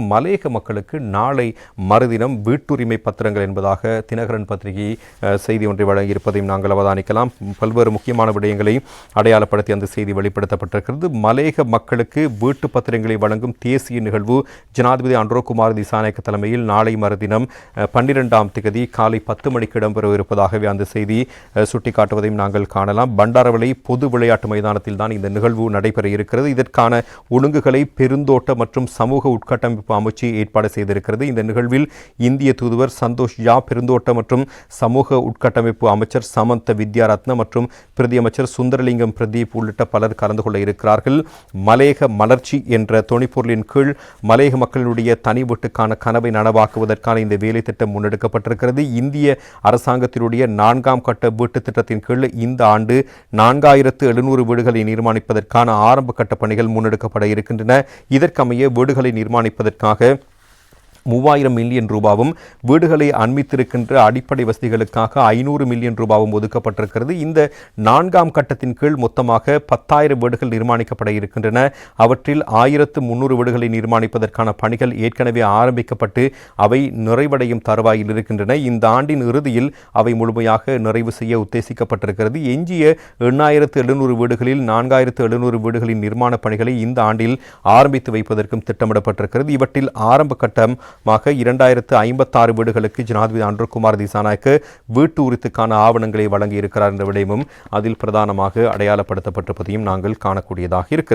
மலையக மக்களுக்கு நாளை மறுதினம் வீட்டுரிமை பத்திரங்கள் என்பதாக தினகரன் பத்திரிகை செய்தி ஒன்றை வழங்கியிருப்பதையும் நாங்கள் அவதானிக்கலாம். பல்வேறு முக்கியமான விடயங்களை அடையாளப்படுத்தி அந்த செய்தி வெளிப்படுத்தப்பட்டிருக்கிறது. மலையக மக்களுக்கு வீட்டு பத்திரங்களை வழங்கும் தேசிய நிகழ்வு ஜனாதிபதி அன்ரோகுமார் திசாநாயக்க தலைமையில் நாளை மறுதினம் பன்னிரெண்டாம் திகதி காலை பத்து மணிக்கு இடம்பெறவிருப்பதாகவே அந்த செய்தி சுட்டிக்காட்டுவதையும் நாங்கள் காணலாம். பண்டாரவளை பொது விளையாட்டு மைதானத்தில் தான் இந்த நிகழ்வு நடைபெற இருக்கிறது. இதற்கான ஒழுங்குகளை பெருந்தோட்ட மற்றும் சமூக உட்கட்டமைப்பு அமைச்சு ஏற்பாடு செய்திருக்கிறது. இந்த நிகழ்வில் இந்திய தூதுவர் சந்தோஷ் ஜா பெருந்தோட்ட மற்றும் சமூக உட்கட்டமைப்பு அமைச்சர் சமந்த வித்யாரத்ன மற்றும் பிரதி அமைச்சர் சுந்தரலிங்கம் பிரதீப் உள்ளிட்ட பலர் கலந்து கொள்ள இருக்கிறார்கள். மலேக மலர்ச்சி என்ற தொனிப்பொருளின் கீழ் மலேக மக்களுடைய தனி வீட்டுக்கான கனவை நனவாக்குவதற்கான இந்த வேலை திட்டம் முன்னெடுக்கப்பட்டிருக்கிறது. இந்திய அரசாங்கத்தினுடைய நான்காம் கட்ட வீட்டு திட்டத்தின் கீழ் இந்த ஆண்டு நான்காயிரத்து எழுநூறு வீடுகளை நிர்மாணிப்பதற்கான ஆரம்ப கட்ட பணிகள் முன்னெடுக்கப்பட இருக்கின்றன. இதற்கமைய வீடுகளை तक है மூவாயிரம் மில்லியன் ரூபாவும் வீடுகளை அண்மித்திருக்கின்ற அடிப்படை வசதிகளுக்காக ஐநூறு மில்லியன் ரூபாவும் ஒதுக்கப்பட்டிருக்கிறது. இந்த நான்காம் கட்டத்தின் கீழ் மொத்தமாக பத்தாயிரம் வீடுகள் நிர்மாணிக்கப்பட இருக்கின்றன. அவற்றில் ஆயிரத்து முன்னூறு வீடுகளை நிர்மாணிப்பதற்கான பணிகள் ஏற்கனவே ஆரம்பிக்கப்பட்டு அவை நிறைவடையும் தருவாயில் இருக்கின்றன. இந்த ஆண்டின் இறுதியில் அவை முழுமையாக நிறைவு செய்ய உத்தேசிக்கப்பட்டிருக்கிறது. எஞ்சிய எண்ணாயிரத்து எழுநூறு வீடுகளில் நான்காயிரத்து எழுநூறு வீடுகளின் நிர்மாண பணிகளை இந்த ஆண்டில் ஆரம்பித்து வைப்பதற்கும் திட்டமிடப்பட்டிருக்கிறது. இவற்றில் ஆரம்ப கட்டம் மாக இரண்டாயிரத்து ஐம்பத்தாறு வீடுகளுக்கு ஜனாதிபதி அன்ருகுமார் திசாநாயக்க வீட்டு உரித்துக்கான ஆவணங்களை வழங்கி இருக்கிறார் என்ற விடயமும் அதில் பிரதானமாக அடையாளப்படுத்தப்பட்டிருப்பதையும் நாங்கள் காணக்கூடியதாக இருக்கிறது.